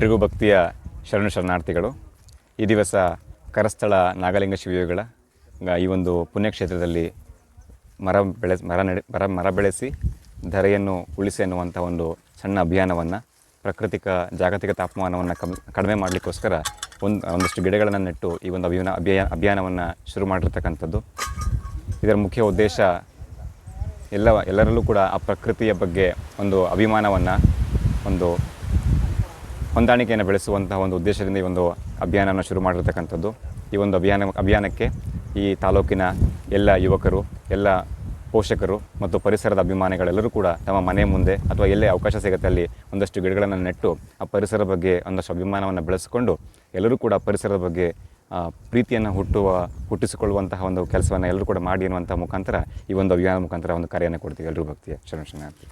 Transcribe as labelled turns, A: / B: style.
A: ಎಲ್ರಿಗೂ ಭಕ್ತಿಯ ಶರಣು ಶರಣಾರ್ಥಿಗಳು, ಈ ದಿವಸ ಕರಸ್ಥಳ ನಾಗಲಿಂಗ ಶಿವಯೋಗಿಗಳ ಈ ಒಂದು ಪುಣ್ಯಕ್ಷೇತ್ರದಲ್ಲಿ ಮರ ಬೆಳೆ, ಮರ ನಡೆ, ಮರ ಮರ ಬೆಳೆಸಿ ಧರೆಯನ್ನು ಉಳಿಸಿ ಅನ್ನುವಂಥ ಒಂದು ಸಣ್ಣ ಅಭಿಯಾನವನ್ನು, ಪ್ರಾಕೃತಿಕ, ಜಾಗತಿಕ ತಾಪಮಾನವನ್ನು ಕಮ್, ಕಡಿಮೆ ಮಾಡಲಿಕ್ಕೋಸ್ಕರ ಒಂದು, ಒಂದಷ್ಟು ಗಿಡಗಳನ್ನು ನೆಟ್ಟು ಈ ಒಂದು ಅಭಿಯಾನ, ಅಭಿಯಾ, ಅಭಿಯಾನವನ್ನು ಶುರು ಮಾಡಿರ್ತಕ್ಕಂಥದ್ದು. ಇದರ ಮುಖ್ಯ ಉದ್ದೇಶ ಎಲ್ಲ, ಎಲ್ಲರಲ್ಲೂ ಕೂಡ ಆ ಪ್ರಕೃತಿಯ ಬಗ್ಗೆ ಒಂದು ಅಭಿಮಾನವನ್ನು, ಒಂದು ಹೊಂದಾಣಿಕೆಯನ್ನು ಬೆಳೆಸುವಂತಹ ಒಂದು ಉದ್ದೇಶದಿಂದ ಈ ಒಂದು ಅಭಿಯಾನವನ್ನು ಶುರು ಮಾಡಿರ್ತಕ್ಕಂಥದ್ದು. ಈ ಒಂದು ಅಭಿಯಾನ, ಅಭಿಯಾನಕ್ಕೆ ಈ ತಾಲೂಕಿನ ಎಲ್ಲ ಯುವಕರು, ಎಲ್ಲ ಪೋಷಕರು ಮತ್ತು ಪರಿಸರದ ಅಭಿಮಾನಿಗಳೆಲ್ಲರೂ ಕೂಡ ತಮ್ಮ ಮನೆ ಮುಂದೆ ಅಥವಾ ಎಲ್ಲೇ ಅವಕಾಶ ಸಿಗುತ್ತೆ ಅಲ್ಲಿ ಒಂದಷ್ಟು ಗಿಡಗಳನ್ನು ನೆಟ್ಟು ಆ ಪರಿಸರ ಬಗ್ಗೆ ಒಂದಷ್ಟು ಅಭಿಮಾನವನ್ನು ಬೆಳೆಸಿಕೊಂಡು ಎಲ್ಲರೂ ಕೂಡ ಪರಿಸರದ ಬಗ್ಗೆ ಪ್ರೀತಿಯನ್ನು ಹುಟ್ಟುವ, ಹುಟ್ಟಿಸಿಕೊಳ್ಳುವಂತಹ ಒಂದು ಕೆಲಸವನ್ನು ಎಲ್ಲರೂ ಕೂಡ ಮಾಡಿ ಅನ್ನುವಂಥ ಮುಖಾಂತರ ಈ ಒಂದು ಅಭಿಯಾನ ಮುಖಾಂತರ ಒಂದು ಕಾರ್ಯವನ್ನು ಕೊಡ್ತೀವಿ ಎಲ್ಲರೂ ಭಕ್ತಿಯ ಶರಣ ಶರಣಾರ್ಥಿ.